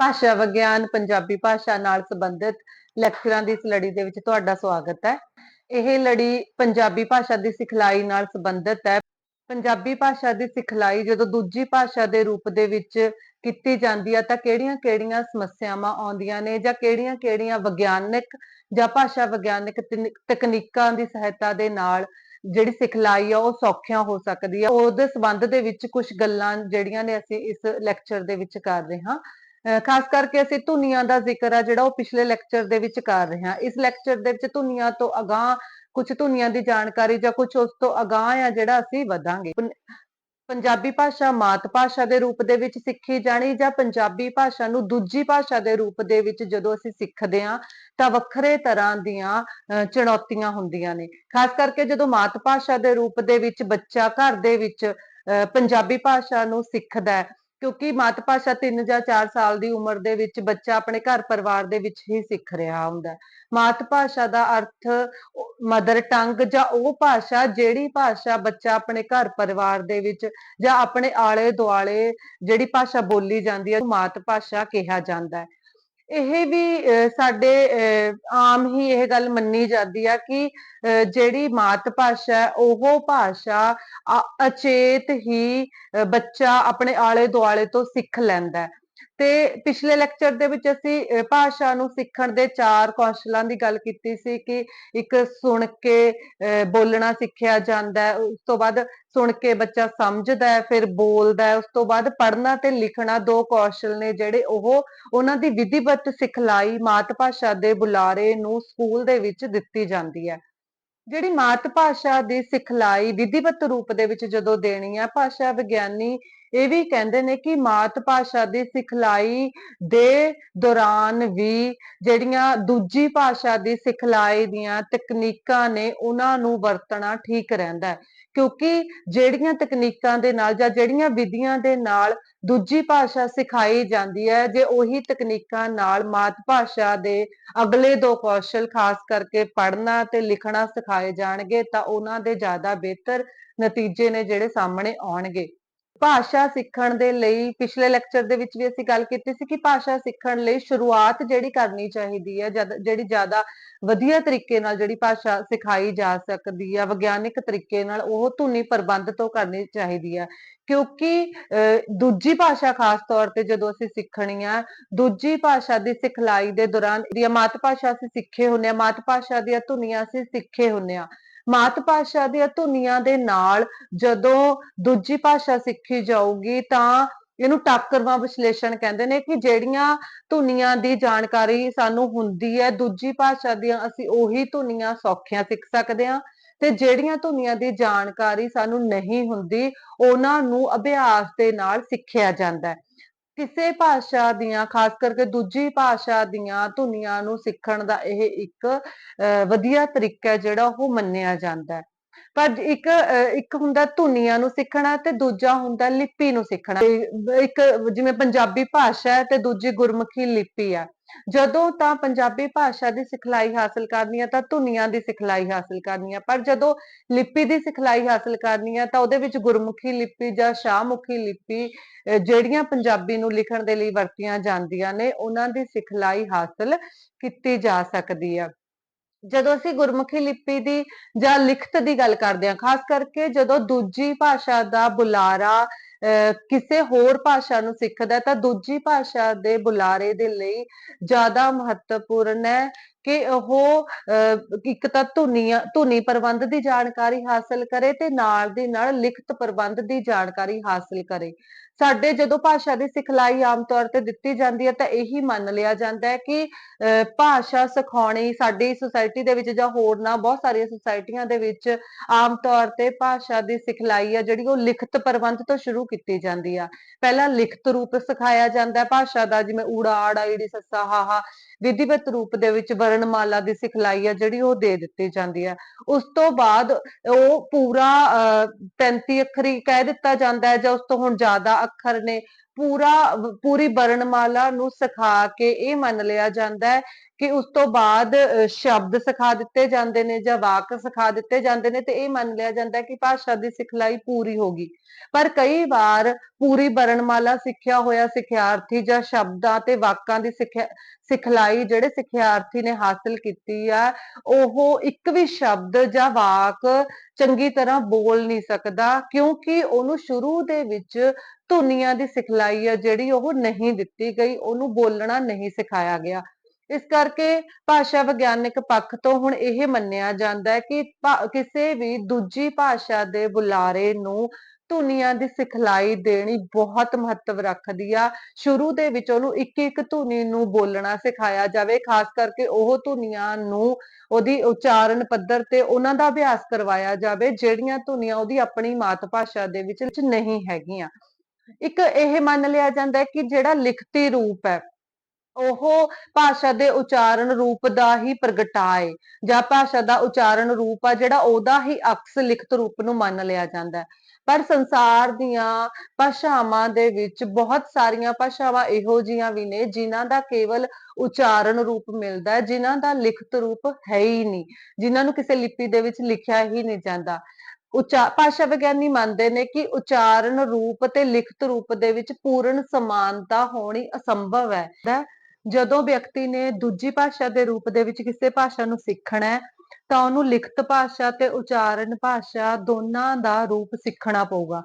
ਭਾਸ਼ਾ ਵਿਗਿਆਨ, ਪੰਜਾਬੀ ਭਾਸ਼ਾ ਨਾਲ ਸੰਬੰਧਿਤ ਲੈਕਚਰਾਂ ਦੀ ਇਸ ਲੜੀ ਦੇ ਵਿੱਚ ਤੁਹਾਡਾ ਸਵਾਗਤ ਹੈ। ਇਹ ਲੜੀ ਪੰਜਾਬੀ ਭਾਸ਼ਾ ਦੀ ਸਿਖਲਾਈ ਨਾਲ ਸੰਬੰਧਿਤ ਹੈ। ਪੰਜਾਬੀ ਭਾਸ਼ਾ ਦੀ ਸਿਖਲਾਈ ਜਦੋਂ ਦੂਜੀ ਭਾਸ਼ਾ ਦੇ ਰੂਪ ਦੇ ਵਿੱਚ ਕੀਤੀ ਜਾਂਦੀ ਹੈ ਤਾਂ ਕਿਹੜੀਆਂ-ਕਿਹੜੀਆਂ ਸਮੱਸਿਆਵਾਂ ਆਉਂਦੀਆਂ ਨੇ ਜਾਂ ਕਿਹੜੀਆਂ-ਕਿਹੜੀਆਂ ਵਿਗਿਆਨਕ ਜਾਂ ਭਾਸ਼ਾ ਵਿਗਿਆਨਕ ਤਕਨੀਕਾਂ ਦੀ ਸਹਾਇਤਾ ਦੇ ਨਾਲ ਜਿਹੜੀ ਸਿਖਲਾਈ ਆ ਉਹ ਸੌਖਿਆ ਹੋ ਸਕਦੀ ਆ। ਉਹਦੇ ਸੰਬੰਧ ਦੇ ਵਿੱਚ ਕੁਝ ਗੱਲਾਂ ਜਿਹੜੀਆਂ ਨੇ ਅਸੀਂ ਇਸ ਲੈਕਚਰ ਦੇ ਵਿੱਚ ਕਰ ਰਹੇ ਹਾਂ। ਖਾਸ ਕਰਕੇ ਅਸੀਂ ਧੁਨੀਆਂ ਦਾ ਜ਼ਿਕਰ ਆ ਜਿਹੜਾ ਉਹ ਪਿਛਲੇ ਲੈਕਚਰ ਦੇ ਵਿੱਚ ਕਰ ਰਹੇ ਹਾਂ। ਇਸ ਲੈਕਚਰ ਦੇ ਵਿੱਚ ਧੁਨੀਆਂ ਤੋਂ ਅਗਾਹ ਕੁਝ ਧੁਨੀਆਂ ਦੀ ਜਾਣਕਾਰੀ ਜਾਂ ਕੁਝ ਉਸ ਤੋਂ ਅਗਾਹ ਆ ਜਿਹੜਾ ਅਸੀਂ ਵਧਾਂਗੇ। ਪੰਜਾਬੀ ਭਾਸ਼ਾ ਮਾਤ ਭਾਸ਼ਾ ਦੇ ਰੂਪ ਦੇ ਵਿੱਚ ਸਿੱਖੀ ਜਾਣੀ ਜਾਂ ਪੰਜਾਬੀ ਭਾਸ਼ਾ ਨੂੰ ਦੂਜੀ ਭਾਸ਼ਾ ਦੇ ਰੂਪ ਦੇ ਵਿੱਚ ਜਦੋਂ ਅਸੀਂ ਸਿੱਖਦੇ ਹਾਂ, ਤਾਂ ਵੱਖਰੇ ਤਰ੍ਹਾਂ ਦੀਆਂ ਚੁਣੌਤੀਆਂ ਹੁੰਦੀਆਂ ਨੇ। ਖਾਸ ਕਰਕੇ ਜਦੋਂ ਮਾਤ ਭਾਸ਼ਾ ਦੇ ਰੂਪ ਦੇ ਵਿੱਚ ਬੱਚਾ ਘਰ ਦੇ ਵਿੱਚ ਪੰਜਾਬੀ ਭਾਸ਼ਾ ਨੂੰ ਸਿੱਖਦਾ ਹੈ ਕਿਉਂਕਿ ਮਾਤ ਭਾਸ਼ਾ 3 ਜਾਂ 4 ਸਾਲ ਦੀ ਉਮਰ ਦੇ ਵਿੱਚ ਬੱਚਾ ਆਪਣੇ ਘਰ ਪਰਿਵਾਰ ਦੇ ਵਿੱਚ ਹੀ ਸਿੱਖ ਰਿਹਾ ਹੁੰਦਾ ਮਾਤ ਭਾਸ਼ਾ ਦਾ ਅਰਥ ਮਦਰ ਟੰਗ ਜਾਂ ਉਹ ਭਾਸ਼ਾ ਜਿਹੜੀ ਭਾਸ਼ਾ ਬੱਚਾ ਆਪਣੇ ਘਰ ਪਰਿਵਾਰ ਦੇ ਵਿੱਚ ਜਾਂ ਆਪਣੇ ਆਲੇ ਦੁਆਲੇ ਜਿਹੜੀ ਭਾਸ਼ਾ ਬੋਲੀ ਜਾਂਦੀ ਹੈ ਮਾਤ ਭਾਸ਼ਾ ਕਿਹਾ ਜਾਂਦਾ ਹੈ। ਇਹ ਵੀ ਸਾਡੇ ਆਮ ਹੀ ਇਹ ਗੱਲ ਮੰਨੀ ਜਾਂਦੀ ਆ ਕਿ ਜਿਹੜੀ ਮਾਤ ਭਾਸ਼ਾ ਉਹ ਭਾਸ਼ਾ ਅਚੇਤ ਹੀ ਬੱਚਾ ਆਪਣੇ ਆਲੇ ਦੁਆਲੇ ਤੋਂ ਸਿੱਖ ਲੈਂਦਾ ਤੇ ਪਿਛਲੇ ਲੈਕਚਰ ਦੇ ਵਿੱਚ ਅਸੀਂ ਭਾਸ਼ਾ ਨੂੰ ਸਿੱਖਣ ਦੇ ਚਾਰ ਕੌਸ਼ਲਾਂ ਦੀ ਗੱਲ ਕੀਤੀ ਸੀ ਕਿ ਇੱਕ ਸੁਣ ਕੇ ਬੋਲਣਾ ਸਿੱਖਿਆ ਜਾਂਦਾ ਹੈ, ਉਸ ਤੋਂ ਬਾਅਦ ਸੁਣ ਕੇ ਬੱਚਾ ਸਮਝਦਾ ਹੈ, ਫਿਰ ਬੋਲਦਾ ਹੈ, ਉਸ ਤੋਂ ਬਾਅਦ ਪੜ੍ਹਨਾ ਤੇ ਲਿਖਣਾ ਦੋ ਕੌਸ਼ਲ ਨੇ ਜਿਹੜੇ ਉਹ ਉਹਨਾਂ ਦੀ ਵਿਧੀਵਤ ਸਿਖਲਾਈ ਮਾਤ ਭਾਸ਼ਾ ਦੇ ਬੁਲਾਰੇ ਨੂੰ ਸਕੂਲ ਦੇ ਵਿੱਚ ਦਿੱਤੀ ਜਾਂਦੀ ਹੈ। ਜਿਹੜੀ ਮਾਤ ਭਾਸ਼ਾ ਦੀ ਸਿਖਲਾਈ ਵਿਧੀਵਤ ਰੂਪ ਦੇ ਵਿੱਚ ਜਦੋਂ ਦੇਣੀ ਹੈ, ਭਾਸ਼ਾ ਵਿਗਿਆਨੀ ਇਹ ਵੀ ਕਹਿੰਦੇ ਨੇ ਕਿ ਮਾਤ ਭਾਸ਼ਾ ਦੀ ਸਿਖਲਾਈ ਦੇ ਦੌਰਾਨ ਵੀ ਜਿਹੜੀਆਂ ਦੂਜੀ ਭਾਸ਼ਾ ਦੀ ਸਿਖਲਾਈ ਦੀਆਂ ਤਕਨੀਕਾਂ ਨੇ ਉਹਨਾਂ ਨੂੰ ਵਰਤਣਾ ਠੀਕ ਰਹਿੰਦਾ ਹੈ। ਕਿਉਂਕਿ ਜਿਹੜੀਆਂ ਤਕਨੀਕਾਂ ਦੇ ਨਾਲ ਜਾਂ ਜਿਹੜੀਆਂ ਵਿਧੀਆਂ ਦੇ ਨਾਲ ਦੂਜੀ ਭਾਸ਼ਾ ਸਿਖਾਈ ਜਾਂਦੀ ਹੈ, ਜੇ ਉਹੀ ਤਕਨੀਕਾਂ ਨਾਲ ਮਾਤ ਭਾਸ਼ਾ ਦੇ ਅਗਲੇ ਦੋ ਕੌਸ਼ਲ ਖਾਸ ਕਰਕੇ ਪੜ੍ਹਨਾ ਤੇ ਲਿਖਣਾ ਸਿਖਾਏ ਜਾਣਗੇ ਤਾਂ ਉਹਨਾਂ ਦੇ ਜ਼ਿਆਦਾ ਬਿਹਤਰ ਨਤੀਜੇ ਨੇ ਜਿਹੜੇ ਸਾਹਮਣੇ ਆਉਣਗੇ। ਭਾਸ਼ਾ ਸਿੱਖਣ ਦੇ ਲਈ ਪਿਛਲੇ ਲੈਕਚਰ ਦੇ ਵਿੱਚ ਵੀ ਅਸੀਂ ਗੱਲ ਕੀਤੀ ਸੀ ਕਿ ਭਾਸ਼ਾ ਸਿੱਖਣ ਲਈ ਸ਼ੁਰੂਆਤ ਜਿਹੜੀ ਕਰਨੀ ਚਾਹੀਦੀ ਹੈ ਜਿਹੜੀ ਜ਼ਿਆਦਾ ਵਧੀਆ ਤਰੀਕੇ ਨਾਲ ਜਿਹੜੀ ਭਾਸ਼ਾ ਸਿਖਾਈ ਜਾ ਸਕਦੀ ਹੈ ਵਿਗਿਆਨਿਕ ਤਰੀਕੇ ਨਾਲ ਉਹ ਧੁਨੀ ਪ੍ਰਬੰਧ ਤੋਂ ਕਰਨੀ ਚਾਹੀਦੀ ਹੈ ਕਿਉਂਕਿ ਦੂਜੀ ਭਾਸ਼ਾ ਖਾਸ ਤੌਰ ਤੇ ਜਦੋਂ ਅਸੀਂ ਸਿੱਖਣੀ ਆ, ਦੂਜੀ ਭਾਸ਼ਾ ਦੀ ਸਿਖਲਾਈ ਦੇ ਦੌਰਾਨ ਦੀ ਮਾਤ ਭਾਸ਼ਾ ਅਸੀਂ ਸਿੱਖੇ ਹੁੰਨੇ ਆ, ਮਾਤ ਭਾਸ਼ਾ ਦੀਆਂ ਧੁਨੀਆਂ ਅਸੀਂ ਸਿੱਖੇ ਹੁੰਨੇ ਆ। ਮਾਤ ਭਾਸ਼ਾ ਦੀਆਂ ਧੁਨੀਆਂ ਦੇ ਨਾਲ ਜਦੋਂ ਦੂਜੀ ਭਾਸ਼ਾ ਸਿੱਖੀ ਜਾਊਗੀ ਤਾਂ ਇਹਨੂੰ ਟੱਕਰਵਾ ਵਿਸ਼ਲੇਸ਼ਣ ਕਹਿੰਦੇ ਨੇ ਕਿ ਜਿਹੜੀਆਂ ਧੁਨੀਆਂ ਦੀ ਜਾਣਕਾਰੀ ਸਾਨੂੰ ਹੁੰਦੀ ਹੈ, ਦੂਜੀ ਭਾਸ਼ਾ ਦੀਆਂ ਅਸੀਂ ਉਹੀ ਧੁਨੀਆਂ ਸੌਖੀਆਂ ਸਿੱਖ ਸਕਦੇ ਹਾਂ ਤੇ ਜਿਹੜੀਆਂ ਧੁਨੀਆਂ ਦੀ ਜਾਣਕਾਰੀ ਸਾਨੂੰ ਨਹੀਂ ਹੁੰਦੀ, ਉਹਨਾਂ ਨੂੰ ਅਭਿਆਸ ਦੇ ਨਾਲ ਸਿੱਖਿਆ ਜਾਂਦਾ ਹੈ। ਕਿਸੇ ਭਾਸ਼ਾ ਦੀਆਂ, ਖਾਸ ਕਰਕੇ ਦੂਜੀ ਭਾਸ਼ਾ ਦੀਆਂ ਧੁਨੀਆਂ ਨੂੰ ਸਿੱਖਣ ਦਾ ਇਹ ਇੱਕ ਵਧੀਆ ਤਰੀਕਾ ਜਿਹੜਾ ਉਹ ਮੰਨਿਆ ਜਾਂਦਾ ਹੈ। ਪਰ ਇੱਕ ਇੱਕ ਹੁੰਦਾ ਧੁਨੀਆਂ ਨੂੰ ਸਿੱਖਣਾ ਤੇ ਦੂਜਾ ਹੁੰਦਾ ਲਿਪੀ ਨੂੰ ਸਿੱਖਣਾ। ਇੱਕ ਜਿਵੇਂ ਪੰਜਾਬੀ ਭਾਸ਼ਾ ਹੈ ਤੇ ਦੂਜੀ ਗੁਰਮੁਖੀ ਲਿਪੀ ਆ ਜਦੋਂ ਤਾਂ ਪੰਜਾਬੀ ਭਾਸ਼ਾ ਦੀ ਸਿਖਲਾਈ ਹਾਸਲ ਕਰਨੀ ਹੈ ਤਾਂ ਧੁਨੀਆਂ ਦੀ ਸਿਖਲਾਈ ਹਾਸਲ ਕਰਨੀ ਹੈ ਪਰ ਜਦੋਂ ਲਿਪੀ ਦੀ ਸਿਖਲਾਈ ਹਾਸਲ ਕਰਨੀ ਹੈ ਤਾਂ ਉਹਦੇ ਵਿੱਚ ਗੁਰਮੁਖੀ ਲਿਪੀ ਜਾਂ ਸ਼ਾਹਮੁਖੀ ਲਿਪੀ ਜਿਹੜੀਆਂ ਪੰਜਾਬੀ ਨੂੰ ਲਿਖਣ ਦੇ ਲਈ ਵਰਤੀਆਂ ਜਾਂਦੀਆਂ ਨੇ, ਉਹਨਾਂ ਦੀ ਸਿਖਲਾਈ ਹਾਸਲ ਕੀਤੀ ਜਾ ਸਕਦੀ ਹੈ ਜਦੋਂ ਅਸੀਂ ਗੁਰਮੁਖੀ ਲਿਪੀ ਦੀ ਜਾਂ ਲਿਖਤ ਦੀ ਗੱਲ ਕਰਦੇ ਹਾਂ ਖਾਸ ਕਰਕੇ ਜਦੋਂ ਦੂਜੀ ਭਾਸ਼ਾ ਦਾ ਬੁਲਾਰਾ ਕਿਸੇ ਹੋਰ ਭਾਸ਼ਾ ਨੂੰ ਸਿੱਖਦਾ ਤਾਂ ਦੂਜੀ ਭਾਸ਼ਾ ਦੇ ਬੁਲਾਰੇ ਦੇ ਲਈ ਜ਼ਿਆਦਾ ਮਹੱਤਵਪੂਰਨ ਹੈ ਕਿ ਉਹ ਇੱਕ ਤਾਂ ਧੁਨੀਆਂ, ਧੁਨੀ ਪ੍ਰਬੰਧ ਦੀ ਜਾਣਕਾਰੀ ਹਾਸਲ ਕਰੇ ਤੇ ਨਾਲ ਦੀ ਨਾਲ ਲਿਖਤ ਪ੍ਰਬੰਧ ਦੀ ਜਾਣਕਾਰੀ ਹਾਸਲ ਕਰੇ। ਸਾਡੇ ਜਦੋਂ ਭਾਸ਼ਾ ਦੀ ਸਿਖਲਾਈ ਆਮ ਤੌਰ ਤੇ ਦਿੱਤੀ ਜਾਂਦੀ ਹੈ ਤਾਂ ਇਹੀ ਮੰਨ ਲਿਆ ਜਾਂਦਾ ਹੈ ਕਿ ਭਾਸ਼ਾ ਸਿਖਾਉਣੀ ਸਾਡੀ ਸੁਸਾਇਟੀ ਦੇ ਵਿੱਚ ਜਾਂ ਹੋਰ ਨਾ ਬਹੁਤ ਸਾਰੀਆਂ ਸੁਸਾਇਟੀਆਂ ਦੇ ਵਿੱਚ ਆਮ ਤੌਰ ਤੇ ਭਾਸ਼ਾ ਦੀ ਸਿਖਲਾਈ ਆ ਜਿਹੜੀ ਉਹ ਲਿਖਤ ਪ੍ਰਬੰਧ ਤੋਂ ਸ਼ੁਰੂ ਕੀਤੀ ਜਾਂਦੀ ਆ। ਪਹਿਲਾਂ ਲਿਖਤ ਰੂਪ ਸਿਖਾਇਆ ਜਾਂਦਾ ਹੈ ਭਾਸ਼ਾ ਦਾ, ਜਿਵੇਂ ਊੜਾ ਆੜਾ, ਈੜੀ ਸੱਸਾ ਹਾਹਾ ਵਿਧੀਵਤ ਰੂਪ ਦੇ ਵਿੱਚ ਵਰਣਮਾਲਾ ਦੀ ਸਿਖਲਾਈ ਆ ਜਿਹੜੀ ਉਹ ਦੇ ਦਿੱਤੀ ਜਾਂਦੀ ਹੈ ਉਸ ਤੋਂ ਬਾਅਦ ਉਹ ਪੂਰਾ 35 ਅੱਖਰੀ ਕਹਿ ਦਿੱਤਾ ਜਾਂਦਾ ਹੈ ਜਾਂ ਉਸ ਤੋਂ ਹੁਣ ਜ਼ਿਆਦਾ ਅੱਖਰ ਨੇ ਪੂਰਾ, ਪੂਰੀ ਵਰਣਮਾਲਾ ਨੂੰ ਸਿਖਾ ਕੇ ਇਹ ਮੰਨ ਲਿਆ ਜਾਂਦਾ ਹੈ ਕਿ ਉਸ ਤੋਂ ਬਾਅਦ ਸ਼ਬਦ ਸਿਖਾ ਦਿੱਤੇ ਜਾਂਦੇ ਨੇ ਜਾਂ ਵਾਕ ਸਿਖਾ ਦਿੱਤੇ ਜਾਂਦੇ ਨੇ ਤੇ ਇਹ ਮੰਨ ਲਿਆ ਜਾਂਦਾ ਕਿ ਭਾਸ਼ਾ ਦੀ ਸਿਖਲਾਈ ਪੂਰੀ ਹੋ ਗਈ। ਪਰ ਕਈ ਵਾਰ ਪੂਰੀ ਵਰਣਮਾਲਾ ਸਿੱਖਿਆ ਹੋਇਆ ਸਿਖਿਆਰਥੀ ਜਾਂ ਸ਼ਬਦਾਂ ਤੇ ਵਾਕਾਂ ਦੀ ਸਿੱਖਿਆ, ਸਿਖਲਾਈ ਜਿਹੜੇ ਸਿਖਿਆਰਥੀ ਨੇ ਹਾਸਲ ਕੀਤੀ ਆ, ਉਹ ਇੱਕ ਵੀ ਸ਼ਬਦ ਜਾਂ ਵਾਕ ਚੰਗੀ ਤਰ੍ਹਾਂ ਬੋਲ ਨਹੀਂ ਸਕਦਾ ਕਿਉਂਕਿ ਉਹਨੂੰ ਸ਼ੁਰੂ ਦੇ ਵਿੱਚ ਧੁਨੀਆਂ ਦੀ ਸਿਖਲਾਈ ਆ ਜਿਹੜੀ ਉਹ ਨਹੀਂ ਦਿੱਤੀ ਗਈ, ਉਹਨੂੰ ਬੋਲਣਾ ਨਹੀਂ ਸਿਖਾਇਆ ਗਿਆ। ਇਸ ਕਰਕੇ ਭਾਸ਼ਾ ਵਿਗਿਆਨਕ ਪੱਖ ਤੋਂ ਹੁਣ ਇਹ ਮੰਨਿਆ ਜਾਂਦਾ ਹੈ ਕਿ ਕਿਸੇ ਵੀ ਦੂਜੀ ਭਾਸ਼ਾ ਦੇ ਬੁਲਾਰੇ ਨੂੰ ਧੁਨੀਆਂ ਦੀ ਸਿਖਲਾਈ ਦੇਣੀ ਬਹੁਤ ਮਹੱਤਵ ਰੱਖਦੀ ਆ। ਸ਼ੁਰੂ ਦੇ ਵਿੱਚ ਉਹਨੂੰ ਇੱਕ ਇੱਕ ਧੁਨੀ ਨੂੰ ਬੋਲਣਾ ਸਿਖਾਇਆ ਜਾਵੇ, ਖਾਸ ਕਰਕੇ ਉਹ ਧੁਨੀਆਂ ਨੂੰ ਉਹਦੀ ਉਚਾਰਨ ਪੱਧਰ ਤੇ ਉਹਨਾਂ ਦਾ ਅਭਿਆਸ ਕਰਵਾਇਆ ਜਾਵੇ, ਜਿਹੜੀਆਂ ਧੁਨੀਆਂ ਉਹਦੀ ਆਪਣੀ ਮਾਤ ਭਾਸ਼ਾ ਦੇ ਵਿੱਚ ਨਹੀਂ ਹੈਗੀਆਂ। ਇੱਕ ਇਹ ਮੰਨ ਲਿਆ ਜਾਂਦਾ ਹੈ ਕਿ ਜਿਹੜਾ ਲਿਖਤੀ ਰੂਪ ਹੈ, ਉਹ ਭਾਸ਼ਾ ਦੇ ਉਚਾਰਨ ਰੂਪ ਦਾ ਹੀ ਪ੍ਰਗਟਾਏ ਜਾਂ ਭਾਸ਼ਾ ਦਾ ਉਚਾਰਨ ਰੂਪ ਆ ਜਿਹੜਾ ਉਹਦਾ ਹੀ ਅਕਸ ਲਿਖਤ ਰੂਪ ਨੂੰ ਮੰਨ ਲਿਆ ਜਾਂਦਾ ਹੈ। ਪਰ ਸੰਸਾਰ ਦੀਆਂ ਭਾਸ਼ਾਵਾਂ ਦੇ ਵਿੱਚ ਬਹੁਤ ਸਾਰੀਆਂ ਭਾਸ਼ਾਵਾਂ ਇਹੋ ਜੀਆਂ ਵੀ ਨੇ ਜਿਨ੍ਹਾਂ ਦਾ ਕੇਵਲ ਉਚਾਰਨ ਰੂਪ ਮਿਲਦਾ ਹੈ, ਜਿਨ੍ਹਾਂ ਦਾ ਲਿਖਤ ਰੂਪ ਹੈ ਹੀ ਨਹੀਂ, ਜਿਨ੍ਹਾਂ ਨੂੰ ਕਿਸੇ ਲਿਪੀ ਦੇ ਵਿੱਚ ਲਿਖਿਆ ਹੀ ਨਹੀਂ ਜਾਂਦਾ। ਉਚਾਰ ਭਾਸ਼ਾ ਵਿਗਿਆਨੀ ਮੰਨਦੇ ਨੇ ਕਿ ਉਚਾਰਨ ਰੂਪ ਤੇ ਲਿਖਤ ਰੂਪ ਦੇ ਵਿੱਚ ਪੂਰਨ ਸਮਾਨਤਾ ਹੋਣੀ ਅਸੰਭਵ ਹੈ। ਜਦੋਂ ਵਿਅਕਤੀ ਨੇ ਦੂਜੀ ਭਾਸ਼ਾ ਦੇ ਰੂਪ ਦੇ ਵਿੱਚ ਕਿਸੇ ਭਾਸ਼ਾ ਨੂੰ ਸਿੱਖਣਾ ਹੈ, ਤਾਂ ਉਹਨੂੰ ਲਿਖਤ ਭਾਸ਼ਾ ਤੇ ਉਚਾਰਨ ਭਾਸ਼ਾ ਦੋਨਾਂ ਦਾ ਰੂਪ ਸਿੱਖਣਾ ਪਊਗਾ।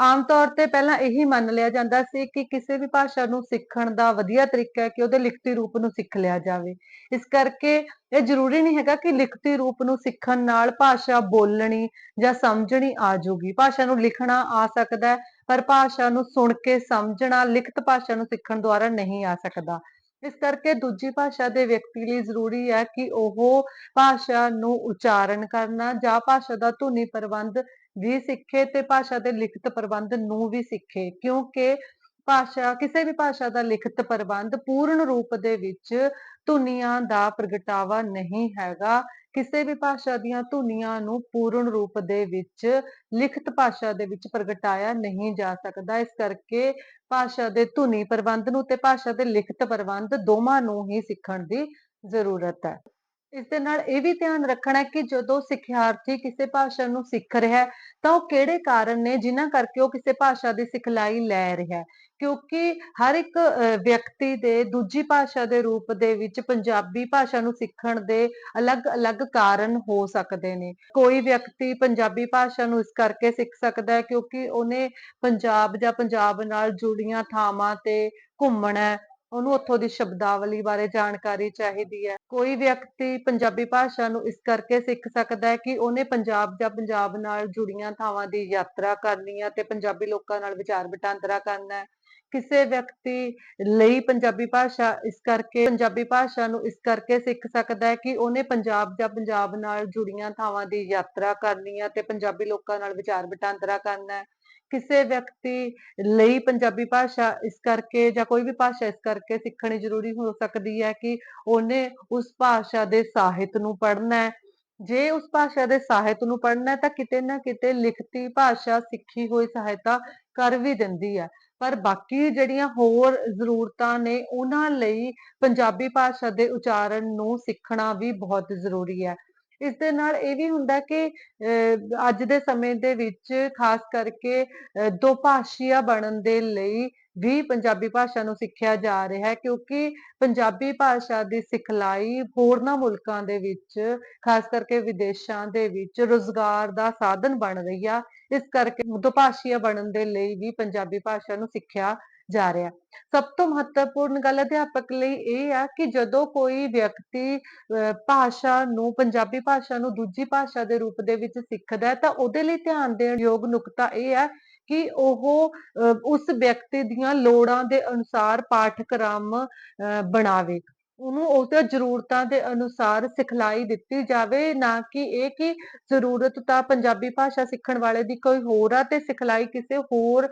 ਆਮ ਤੌਰ ਤੇ ਪਹਿਲਾਂ ਇਹੀ ਮੰਨ ਲਿਆ ਜਾਂਦਾ ਸੀ ਕਿ ਕਿਸੇ ਵੀ ਭਾਸ਼ਾ ਨੂੰ ਸਿੱਖਣ ਦਾ ਵਧੀਆ ਤਰੀਕਾ ਹੈ ਕਿ ਉਹਦੇ ਲਿਖਤੀ ਰੂਪ ਨੂੰ ਸਿੱਖ ਲਿਆ ਜਾਵੇ। ਇਸ ਕਰਕੇ ਇਹ ਜ਼ਰੂਰੀ ਨਹੀਂ ਹੈਗਾ ਕਿ ਲਿਖਤੀ ਰੂਪ ਨੂੰ ਸਿੱਖਣ ਨਾਲ ਭਾਸ਼ਾ ਬੋਲਣੀ ਜਾਂ ਸਮਝਣੀ ਆ ਜਾਊਗੀ। ਭਾਸ਼ਾ ਨੂੰ ਲਿਖਣਾ ਆ ਸਕਦਾ ਹੈ, ਪਰ ਭਾਸ਼ਾ ਨੂੰ ਸੁਣ ਕੇ ਸਮਝਣਾ, ਲਿਖਤ ਭਾਸ਼ਾ ਨੂੰ ਸਿੱਖਣ ਦੁਆਰਾ ਨਹੀਂ ਆ ਸਕਦਾ। ਇਸ ਕਰਕੇ ਦੂਜੀ ਭਾਸ਼ਾ ਦੇ ਵਿਅਕਤੀ ਲਈ ਜ਼ਰੂਰੀ ਹੈ ਕਿ ਉਹ ਭਾਸ਼ਾ ਨੂੰ ਉਚਾਰਨ ਕਰਨਾ ਜਾਂ ਭਾਸ਼ਾ ਦਾ ਧੁਨੀ ਪ੍ਰਬੰਧ ਵੀ ਸਿੱਖੇ ਤੇ ਭਾਸ਼ਾ ਦੇ ਲਿਖਤ ਪ੍ਰਬੰਧ ਨੂੰ ਵੀ ਸਿੱਖੇ, ਕਿਉਂਕਿ ਭਾਸ਼ਾ, ਕਿਸੇ ਵੀ ਭਾਸ਼ਾ ਦਾ ਲਿਖਤ ਪ੍ਰਬੰਧ ਪੂਰਨ ਰੂਪ ਦੇ ਵਿੱਚ ਧੁਨੀਆਂ ਦਾ ਪ੍ਰਗਟਾਵਾ ਨਹੀਂ ਹੈਗਾ। ਕਿਸੇ ਵੀ ਭਾਸ਼ਾ ਦੀਆਂ ਧੁਨੀਆਂ ਨੂੰ ਪੂਰਨ ਰੂਪ ਦੇ ਵਿੱਚ ਲਿਖਤ ਭਾਸ਼ਾ ਦੇ ਵਿੱਚ ਪ੍ਰਗਟਾਇਆ ਨਹੀਂ ਜਾ ਸਕਦਾ। ਇਸ ਕਰਕੇ ਭਾਸ਼ਾ ਦੇ ਧੁਨੀ ਪ੍ਰਬੰਧ ਨੂੰ ਤੇ ਭਾਸ਼ਾ ਦੇ ਲਿਖਤ ਪ੍ਰਬੰਧ ਦੋਵਾਂ ਨੂੰ ਹੀ ਸਿੱਖਣ ਦੀ ਜ਼ਰੂਰਤ ਹੈ। ਇਸ ਦੇ ਨਾਲ ਇਹ ਵੀ ਧਿਆਨ ਰੱਖਣਾ ਕਿ ਜਦੋਂ ਸਿੱਖਿਆਰਥੀ ਕਿਸੇ ਭਾਸ਼ਾ ਨੂੰ ਸਿੱਖ ਰਿਹਾ ਹੈ, ਤਾਂ ਉਹ ਕਿਹੜੇ ਕਾਰਨ ਨੇ ਜਿਨ੍ਹਾਂ ਕਰਕੇ ਉਹ ਕਿਸੇ ਭਾਸ਼ਾ ਦੀ ਸਿਖਲਾਈ ਲੈ ਰਿਹਾ ਹੈ? ਕਿਉਂਕਿ ਹਰ ਇੱਕ ਵਿਅਕਤੀ ਦੇ ਦੂਜੀ ਭਾਸ਼ਾ ਦੇ ਰੂਪ ਦੇ ਵਿੱਚ ਪੰਜਾਬੀ ਭਾਸ਼ਾ ਨੂੰ ਸਿੱਖਣ ਦੇ ਅਲੱਗ-ਅਲੱਗ ਕਾਰਨ ਹੋ ਸਕਦੇ ਨੇ। ਕੋਈ ਵਿਅਕਤੀ ਪੰਜਾਬੀ ਭਾਸ਼ਾ ਨੂੰ ਇਸ ਕਰਕੇ ਸਿੱਖ ਸਕਦਾ ਹੈ ਕਿਉਂਕਿ ਉਹਨੇ ਪੰਜਾਬ ਜਾਂ ਪੰਜਾਬ ਨਾਲ ਜੁੜੀਆਂ ਥਾਵਾਂ ਤੇ ਘੁੰਮਣਾ ਉਹਨੂੰ ਉੱਥੋਂ ਦੀ ਸ਼ਬਦਾਵਲੀ ਬਾਰੇ ਜਾਣਕਾਰੀ ਚਾਹੀਦੀ ਹੈ। ਕੋਈ ਵਿਅਕਤੀ ਪੰਜਾਬੀ ਭਾਸ਼ਾ ਨੂੰ ਇਸ ਕਰਕੇ ਸਿੱਖ ਸਕਦਾ ਹੈ ਕਿ ਉਹਨੇ ਪੰਜਾਬ ਜਾਂ ਪੰਜਾਬ ਨਾਲ ਜੁੜੀਆਂ ਥਾਵਾਂ ਦੀ ਯਾਤਰਾ ਕਰਨੀ ਹੈ ਤੇ ਪੰਜਾਬੀ ਲੋਕਾਂ ਨਾਲ ਵਿਚਾਰ ਵਟਾਂਦਰਾ ਕਰਨਾ ਹੈ। ਕਿਸੇ ਵਿਅਕਤੀ ਲਈ ਪੰਜਾਬੀ ਭਾਸ਼ਾ ਇਸ ਕਰਕੇ, ਪੰਜਾਬੀ ਭਾਸ਼ਾ ਨੂੰ ਇਸ ਕਰਕੇ ਸਿੱਖ ਸਕਦਾ ਹੈ ਕਿ ਉਹਨੇ ਪੰਜਾਬ ਜਾਂ ਪੰਜਾਬ ਨਾਲ ਜੁੜੀਆਂ ਥਾਵਾਂ ਦੀ ਯਾਤਰਾ ਕਰਨੀ ਹੈ ਤੇ ਪੰਜਾਬੀ ਲੋਕਾਂ ਨਾਲ ਵਿਚਾਰ ਵਟਾਂਦਰਾ ਕਰਨਾ ਹੈ। ਕਿਸੇ ਵਿਅਕਤੀ ਲਈ ਪੰਜਾਬੀ ਭਾਸ਼ਾ ਇਸ ਕਰਕੇ ਜਾਂ ਕੋਈ ਵੀ ਭਾਸ਼ਾ ਇਸ ਕਰਕੇ ਸਿੱਖਣੀ ਜ਼ਰੂਰੀ ਹੋ ਸਕਦੀ ਹੈ ਕਿ ਉਹਨੇ ਉਸ ਭਾਸ਼ਾ ਦੇ ਸਾਹਿਤ ਨੂੰ ਪੜ੍ਹਨਾ ਹੈ। ਜੇ ਉਸ ਭਾਸ਼ਾ ਦੇ ਸਾਹਿਤ ਨੂੰ ਪੜ੍ਹਨਾ ਤਾਂ ਕਿਤੇ ਨਾ ਕਿਤੇ ਲਿਖਤੀ ਭਾਸ਼ਾ ਸਿੱਖੀ ਹੋਈ ਸਹਾਇਤਾ ਕਰ ਵੀ ਦਿੰਦੀ ਹੈ। ਪਰ ਬਾਕੀ ਜਿਹੜੀਆਂ ਹੋਰ ਜ਼ਰੂਰਤਾਂ ਨੇ, ਉਹਨਾਂ ਲਈ ਪੰਜਾਬੀ ਭਾਸ਼ਾ ਦੇ ਉਚਾਰਨ ਨੂੰ ਸਿੱਖਣਾ ਵੀ ਬਹੁਤ ਜ਼ਰੂਰੀ ਹੈ। ਇਸ ਦੇ ਨਾਲ ਇਹ ਵੀ ਹੁੰਦਾ ਕਿ ਅੱਜ ਦੇ ਸਮੇਂ ਦੇ ਵਿੱਚ ਖਾਸ ਕਰਕੇ ਦੋਭਾਸ਼ੀਆ ਬਣਨ ਦੇ ਲਈ ਵੀ ਪੰਜਾਬੀ ਭਾਸ਼ਾ ਨੂੰ ਸਿੱਖਿਆ ਜਾ ਰਿਹਾ ਹੈ, ਕਿਉਂਕਿ ਪੰਜਾਬੀ ਭਾਸ਼ਾ ਦੀ ਸਿਖਲਾਈ ਹੋਰਨਾਂ ਮੁਲਕਾਂ ਦੇ ਵਿੱਚ, ਖਾਸ ਕਰਕੇ ਵਿਦੇਸ਼ਾਂ ਦੇ ਵਿੱਚ ਰੁਜ਼ਗਾਰ ਦਾ ਸਾਧਨ ਬਣ ਰਹੀ ਆ। ਇਸ ਕਰਕੇ ਦੋਭਾਸ਼ੀਆ ਬਣਨ ਦੇ ਲਈ ਵੀ ਪੰਜਾਬੀ ਭਾਸ਼ਾ ਨੂੰ ਸਿੱਖਿਆ ਜਾ ਰਿਹਾ। ਸਭ ਤੋਂ ਮਹੱਤਵਪੂਰਨ ਗੱਲ ਅਧਿਆਪਕ ਲਈ ਇਹ ਆ ਕਿ ਜਦੋਂ ਕੋਈ ਵਿਅਕਤੀ ਭਾਸ਼ਾ ਨੂੰ ਪੰਜਾਬੀ ਭਾਸ਼ਾ ਨੂੰ ਦੂਜੀ ਭਾਸ਼ਾ ਦੇ ਰੂਪ ਦੇ ਵਿੱਚ ਸਿੱਖਦਾ ਹੈ ਤਾਂ ਉਹਦੇ ਲਈ ਧਿਆਨ ਦੇਣ ਯੋਗ ਨੁਕਤਾ ਇਹ ਹੈ ਕਿ ਉਹ ਉਸ ਵਿਅਕਤੀ ਦੀਆਂ ਲੋੜਾਂ ਦੇ ਅਨੁਸਾਰ ਪਾਠਕ੍ਰਮ ਅਹ, ਬਣਾਵੇ। ਉਹਨੂੰ ਉਹਦੇ ਜ਼ਰੂਰਤਾਂ ਦੇ ਅਨੁਸਾਰ ਸਿਖਲਾਈ ਦਿੱਤੀ ਜਾਵੇ, ਨਾ ਕਿ ਇਹ ਕਿ ਜ਼ਰੂਰਤ ਤਾਂ ਪੰਜਾਬੀ ਭਾਸ਼ਾ ਸਿੱਖਣ ਵਾਲੇ ਦੀ ਕੋਈ ਹੋਰ ਆ ਤੇ ਸਿਖਲਾਈ ਕਿਸੇ ਹੋਰ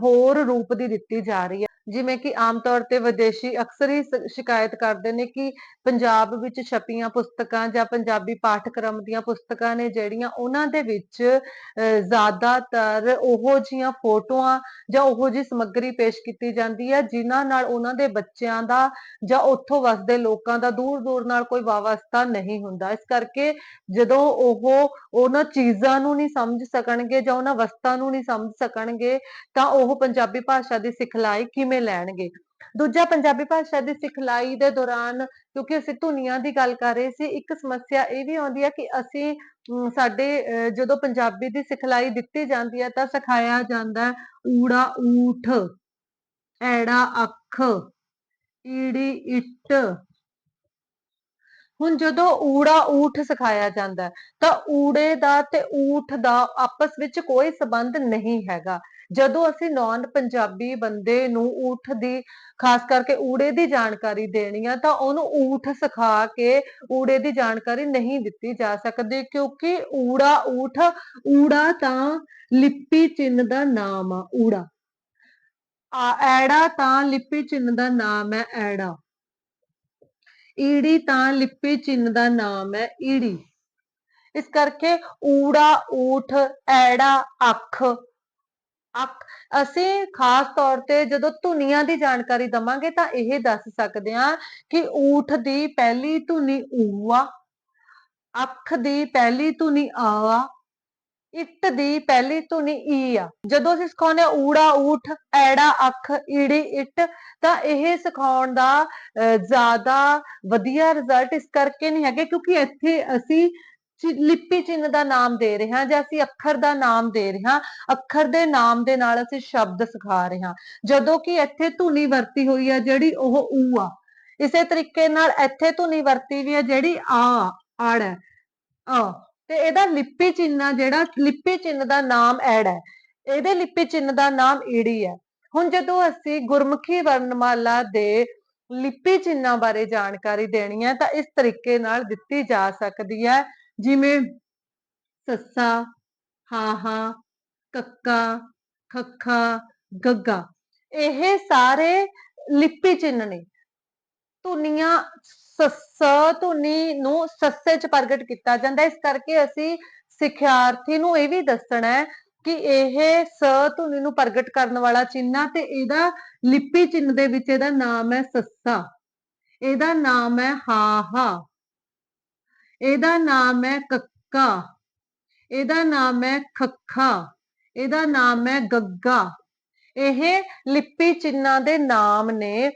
ਹੋਰ ਰੂਪ ਦੀ ਦਿੱਤੀ ਜਾ ਰਹੀ ਹੈ। ਜਿਵੇਂ ਕਿ ਆਮ ਤੌਰ ਤੇ ਵਿਦੇਸ਼ੀ ਅਕਸਰ ਹੀ ਸ- ਸ਼ਿਕਾਇਤ ਕਰਦੇ ਨੇ ਕਿ ਪੰਜਾਬ ਵਿੱਚ ਛਪੀਆਂ ਪੁਸਤਕਾਂ ਜਾਂ ਪੰਜਾਬੀ ਪਾਠਕ੍ਰਮ ਦੀਆਂ ਪੁਸਤਕਾਂ ਨੇ ਜਿਹੜੀਆਂ ਉਹਨਾਂ ਦੇ ਵਿੱਚ ਅਹ, ਜ਼ਿਆਦਾਤਰ ਉਹੋ ਜਿਹੀਆਂ ਫੋਟੋਆਂ ਜਾਂ ਉਹੋ ਜਿਹੀ ਸਮੱਗਰੀ ਪੇਸ਼ ਕੀਤੀ ਜਾਂਦੀ ਹੈ ਜਿਨ੍ਹਾਂ ਨਾਲ ਉਹਨਾਂ ਦੇ ਬੱਚਿਆਂ ਦਾ ਜਾਂ ਉੱਥੋਂ ਵਸਦੇ ਲੋਕਾਂ ਦਾ ਦੂਰ ਦੂਰ ਨਾਲ ਕੋਈ ਵਾਵਸਤਾ ਨਹੀਂ ਹੁੰਦਾ। ਇਸ ਕਰਕੇ ਜਦੋਂ ਉਹ ਉਹਨਾਂ ਚੀਜ਼ਾਂ ਨੂੰ ਨਹੀਂ ਸਮਝ ਸਕਣਗੇ ਜਾਂ ਉਹਨਾਂ ਵਸਤਾਂ ਨੂੰ ਨਹੀਂ ਸਮਝ ਸਕਣਗੇ ਤਾਂ ਉਹ ਪੰਜਾਬੀ ਭਾਸ਼ਾ ਦੀ ਸਿਖਲਾਈ ਕਿਵੇਂ ਲੈਣਗੇ। ਦੂਜਾ, ਪੰਜਾਬੀ ਭਾਸ਼ਾ ਦੀ ਸਿਖਲਾਈ ਦੇ ਦੌਰਾਨ, ਕਿਉਂਕਿ ਅਸੀਂ ਧੁਨੀਆਂ ਦੀ ਗੱਲ ਕਰ ਰਹੇ ਸੀ, ਇੱਕ ਸਮੱਸਿਆ ਇਹ ਵੀ ਆਉਂਦੀ ਹੈ ਕਿ ਅਸੀਂ ਸਾਡੇ ਜਦੋਂ ਪੰਜਾਬੀ ਦੀ ਸਿਖਲਾਈ ਦਿੱਤੀ ਜਾਂਦੀ ਹੈ ਤਾਂ ਸਿਖਾਇਆ ਜਾਂਦਾ ਊੜਾ, ਊਠ, ਐੜਾ, ਅੱਖ, ਈੜੀ, ਇੱਟ। ਹੁਣ ਜਦੋਂ ਊੜਾ, ਊਠ ਸਿਖਾਇਆ ਜਾਂਦਾ ਤਾਂ ਊੜੇ ਦਾ ਤੇ ਊਠ ਦਾ ਆਪਸ ਵਿੱਚ ਕੋਈ ਸੰਬੰਧ ਨਹੀਂ ਹੈਗਾ। ਜਦੋਂ ਅਸੀਂ ਨਾਨ ਪੰਜਾਬੀ ਬੰਦੇ ਨੂੰ ਊਠ ਦੀ, ਖਾਸ ਕਰਕੇ ਊੜੇ ਦੀ ਜਾਣਕਾਰੀ ਦੇਣੀ ਆ, ਤਾਂ ਉਹਨੂੰ ਊਠ ਸਿਖਾ ਕੇ ਊੜੇ ਦੀ ਜਾਣਕਾਰੀ ਨਹੀਂ ਦਿੱਤੀ ਜਾ ਸਕਦੀ, ਕਿਉਂਕਿ ਊੜਾ ਊਠ, ਊੜਾ ਤਾਂ ਲਿਪੀ ਚਿੰਨ ਦਾ ਨਾਮ ਆ, ਊੜਾ। ਐੜਾ ਤਾਂ ਲਿਪੀ ਚਿੰਨ ਦਾ ਨਾਮ ਹੈ, ਐੜਾ। ਈੜੀ ਤਾਂ ਲਿਪੀ ਚਿੰਨ ਦਾ ਨਾਮ ਹੈ, ਈੜੀ। ਇਸ ਕਰਕੇ ਊੜਾ ਊਠ, ਐੜਾ, ਅੱਖ ਅਸੀਂ ਖਾਸ ਤੌਰ ਤੇ ਜਦੋਂ ਧੁਨੀਆਂ ਦੀ ਜਾਣਕਾਰੀ ਦਵਾਂਗੇ ਤਾਂ ਇਹ ਦੱਸ ਸਕਦੇ ਹਾਂ ਕਿ ਊਠ ਦੀ ਪਹਿਲੀ ਧੁਨੀ ਊ ਆ, ਅੱਖ ਦੀ ਪਹਿਲੀ ਧੁਨੀ ਆ ਆ, ਇੱਟ ਦੀ ਪਹਿਲੀ ਧੁਨੀ ਈ ਆ। ਜਦੋਂ ਅਸੀਂ ਸਿਖਾਉਂਦੇ ਆ ਊੜਾ ਊਠ, ਐੜਾ ਅੱਖ, ਈੜੀ ਇੱਟ, ਤਾਂ ਇਹ ਸਿਖਾਉਣ ਦਾ ਜ਼ਿਆਦਾ ਵਧੀਆ ਰਿਜ਼ਲਟ ਇਸ ਕਰਕੇ ਨਹੀਂ ਹੈਗੇ ਕਿਉਂਕਿ ਇੱਥੇ ਅਸੀਂ ਲਿਪੀ ਚਿੰਨ ਦਾ ਨਾਮ ਦੇ ਰਹੇ ਹਾਂ ਜਾਂ ਅਸੀਂ ਅੱਖਰ ਦਾ ਨਾਮ ਦੇ ਰਹੇ ਹਾਂ ਅੱਖਰ ਦੇ ਨਾਮ ਦੇ ਨਾਲ ਅਸੀਂ ਸ਼ਬਦ ਸਿਖਾ ਰਹੇ ਹਾਂ। ਜਦੋਂ ਕਿ ਇੱਥੇ ਧੁਨੀ ਵਰਤੀ ਹੋਈ ਹੈ ਜਿਹੜੀ ਉਹ ਊ ਆ। ਇਸੇ ਤਰੀਕੇ ਨਾਲ ਇੱਥੇ ਧੁਨੀ ਵਰਤੀ ਵੀ ਹੈ ਜਿਹੜੀ ਆ ਆੜ ਹੈ ਆ ਤੇ ਇਹਦਾ ਲਿਪੀ ਚਿੰਨ ਜਿਹੜਾ ਲਿਪੀ ਚਿੰਨ ਦਾ ਨਾਮ ਐੜ ਹੈ ਇਹਦੇ ਲਿਪੀ ਚਿੰਨ ਦਾ ਨਾਮ ਈੜੀ ਹੈ ਹੁਣ ਜਦੋਂ ਅਸੀਂ ਗੁਰਮੁਖੀ ਵਰਣਮਾਲਾ ਦੇ ਲਿਪੀ ਚਿੰਨਾਂ ਬਾਰੇ ਜਾਣਕਾਰੀ ਦੇਣੀ ਹੈ ਤਾਂ ਇਸ ਤਰੀਕੇ ਨਾਲ ਦਿੱਤੀ ਜਾ ਸਕਦੀ ਹੈ ਜਿਵੇਂ ਸੱਸਾ, ਹਾਹਾ, ਕੱਕਾ, ਖੱਖਾ, ਗੱਗਾ, ਇਹ ਸਾਰੇ ਲਿਪੀ ਚਿੰਨ੍ਹ ਨੇ। ਧੁਨੀਆਂ ਸ ਧੁਨੀ ਨੂੰ ਸੱਸੇ ਚ ਪ੍ਰਗਟ ਕੀਤਾ ਜਾਂਦਾ। ਇਸ ਕਰਕੇ ਅਸੀਂ ਸਿਖਿਆਰਥੀ ਨੂੰ ਇਹ ਵੀ ਦੱਸਣਾ ਹੈ ਕਿ ਇਹ ਸ ਧੁਨੀ ਨੂੰ ਪ੍ਰਗਟ ਕਰਨ ਵਾਲਾ ਚਿੰਨ੍ਹ ਤੇ ਇਹਦਾ ਲਿਪੀ ਚਿੰਨ੍ਹ ਦੇ ਵਿੱਚ ਇਹਦਾ ਨਾਮ ਹੈ ਸੱਸਾ। ਇਹਦਾ ਨਾਮ ਹੈ ਹਾਹਾ। ਇਹਦਾ ਨਾਮ ਹੈ ਕੱਕਾ। ਇਹਦਾ ਨਾਮ ਹੈ ਖੱਖਾ। ਇਹਦਾ ਨਾਮ ਹੈ ਗੱਗਾ। ਇਹ ਲਿਪੀ ਚਿੰਨ੍ਹਾਂ ਦੇ ਨਾਮ ਨੇ।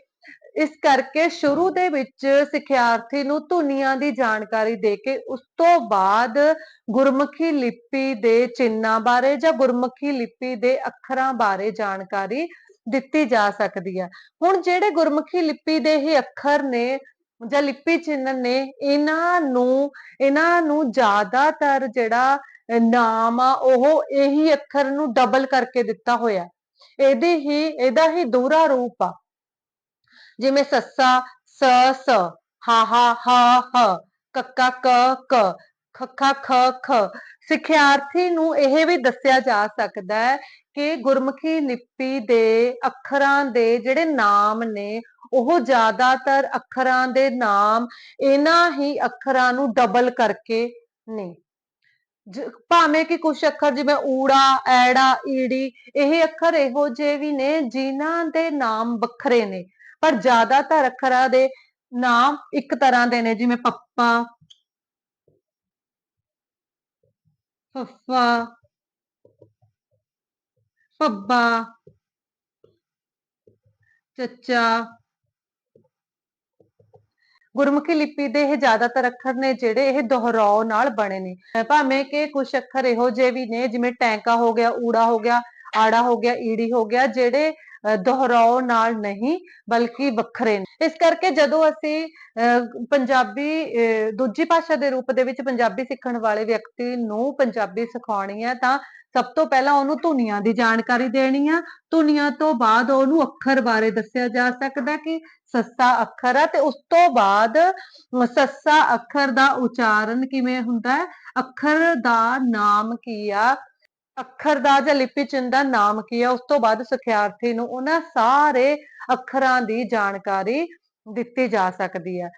ਇਸ ਕਰਕੇ ਸ਼ੁਰੂ ਦੇ ਵਿੱਚ ਸਿਖਿਆਰਥੀ ਨੂੰ ਧੁਨੀਆਂ ਦੀ ਜਾਣਕਾਰੀ ਦੇ ਕੇ ਉਸ ਤੋਂ ਬਾਅਦ ਗੁਰਮੁਖੀ ਲਿਪੀ ਦੇ ਚਿੰਨਾਂ ਬਾਰੇ ਜਾਂ ਗੁਰਮੁਖੀ ਲਿਪੀ ਦੇ ਅੱਖਰਾਂ ਬਾਰੇ ਜਾਣਕਾਰੀ ਦਿੱਤੀ ਜਾ ਸਕਦੀ ਹੈ। ਹੁਣ ਜਿਹੜੇ ਗੁਰਮੁਖੀ ਲਿਪੀ ਦੇ ਹੀ ਅੱਖਰ ਨੇ ਜਾਂ ਲਿਪੀ ਚਿੰਨ੍ਹ ਨੇ, ਇਹਨਾਂ ਨੂੰ ਇਹਨਾਂ ਨੂੰ ਜ਼ਿਆਦਾਤਰ ਜਿਹੜਾ, ਅਹ, ਨਾਮ ਆ, ਉਹ ਇਹੀ ਅੱਖਰ ਨੂੰ ਡਬਲ ਕਰਕੇ ਦਿੱਤਾ ਹੋਇਆ ਇਹਦੀ ਹੀ, ਇਹਦਾ ਹੀ ਦੂਹਰਾ ਰੂਪ ਆ। ਜਿਵੇਂ ਸੱਸਾ, ਸ ਸ, ਹਾ ਹਾ, ਹ ਹ, ਕੱਕਾ, ਕ ਕ ਖੱਖਾ ਖ ਖ। ਸਿਖਿਆਰਥੀ ਨੂੰ ਇਹ ਵੀ ਦੱਸਿਆ ਜਾ ਸਕਦਾ ਹੈ ਕਿ ਗੁਰਮੁਖੀ ਲਿਪੀ ਦੇ ਅੱਖਰਾਂ ਦੇ ਜਿਹੜੇ ਨਾਮ ਨੇ ਉਹ ਜ਼ਿਆਦਾਤਰ ਅੱਖਰਾਂ ਦੇ ਨਾਮ ਇਹਨਾਂ ਹੀ ਅੱਖਰਾਂ ਨੂੰ ਡਬਲ ਕਰਕੇ ਨੇ ਭਾਵੇਂ ਕਿ ਕੁਝ ਅੱਖਰ ਜਿਵੇਂ ਊੜਾ, ਐੜਾ, ਈੜੀ, ਇਹ ਅੱਖਰ ਇਹੋ ਜਿਹੇ ਵੀ ਨੇ ਜਿਨ੍ਹਾਂ ਦੇ ਨਾਮ ਵੱਖਰੇ ਨੇ, ਪਰ ਜ਼ਿਆਦਾਤਰ ਅੱਖਰਾਂ ਦੇ ਨਾਮ ਇੱਕ ਤਰ੍ਹਾਂ ਦੇ ਨੇ, ਜਿਵੇਂ ਪੱਪਾ, ਫੱਫਾ ਪੱਬਾ ਚੱਚਾ ਗੁਰਮੁਖੀ ਲਿਪੀ ਦੇ ਇਹ ਜ਼ਿਆਦਾਤਰ ਅੱਖਰ ਨੇ ਜਿਹੜੇ ਇਹ ਦੁਹਰਾਓ ਨਾਲ ਬਣੇ ਨੇ। ਭਾਵੇਂ ਕਿ ਕੁਝ ਅੱਖਰ ਇਹੋ ਜਿਹੇ ਵੀ ਨੇ ਜਿਵੇਂ ਟੈਂਕਾ ਹੋ ਗਿਆ, ਊੜਾ ਹੋ ਗਿਆ, ਆੜਾ ਹੋ ਗਿਆ, ਈੜੀ ਹੋ ਗਿਆ, ਜਿਹੜੇ ਦੁਹਰਾਓ ਨਾਲ ਨਹੀਂ, ਬਲਕਿ ਵੱਖਰੇ ਨੇ। ਇਸ ਕਰਕੇ ਜਦੋਂ ਅਸੀਂ ਪੰਜਾਬੀ ਦੂਜੀ ਭਾਸ਼ਾ ਦੇ ਰੂਪ ਦੇ ਵਿੱਚ ਪੰਜਾਬੀ ਸਿੱਖਣ ਵਾਲੇ ਵਿਅਕਤੀ ਨੂੰ ਪੰਜਾਬੀ ਸਿਖਾਉਣੀ ਹੈ, ਤਾਂ ਸਭ ਤੋਂ ਪਹਿਲਾਂ ਉਹਨੂੰ ਧੁਨੀਆਂ ਦੀ ਜਾਣਕਾਰੀ ਦੇਣੀ ਆ। ਧੁਨੀਆਂ ਤੋਂ ਬਾਅਦ ਉਹਨੂੰ ਅੱਖਰ ਬਾਰੇ ਦੱਸਿਆ ਜਾ ਸਕਦਾ ਕਿ ਸੱਸਾ ਅੱਖਰ ਹੈ ਤੇ ਉਸ ਤੋਂ ਬਾਅਦ ਸੱਸਾ ਅੱਖਰ ਦਾ ਉਚਾਰਨ ਕਿਵੇਂ ਹੁੰਦਾ ਹੈ? ਅੱਖਰ ਦਾ ਨਾਮ ਕੀ ਆ? ਅੱਖਰ ਦਾ ਜਾਂ ਲਿਪੀ ਚਿੰਨ੍ਹ ਦਾ ਨਾਮ ਕੀ ਹੈ ਉਸ ਤੋਂ ਬਾਅਦ ਸਿਖਿਆਰਥੀ ਨੂੰ ਉਹਨਾਂ ਸਾਰੇ ਅੱਖਰਾਂ ਦੀ ਜਾਣਕਾਰੀ ਦਿੱਤੀ ਜਾ ਸਕਦੀ ਹੈ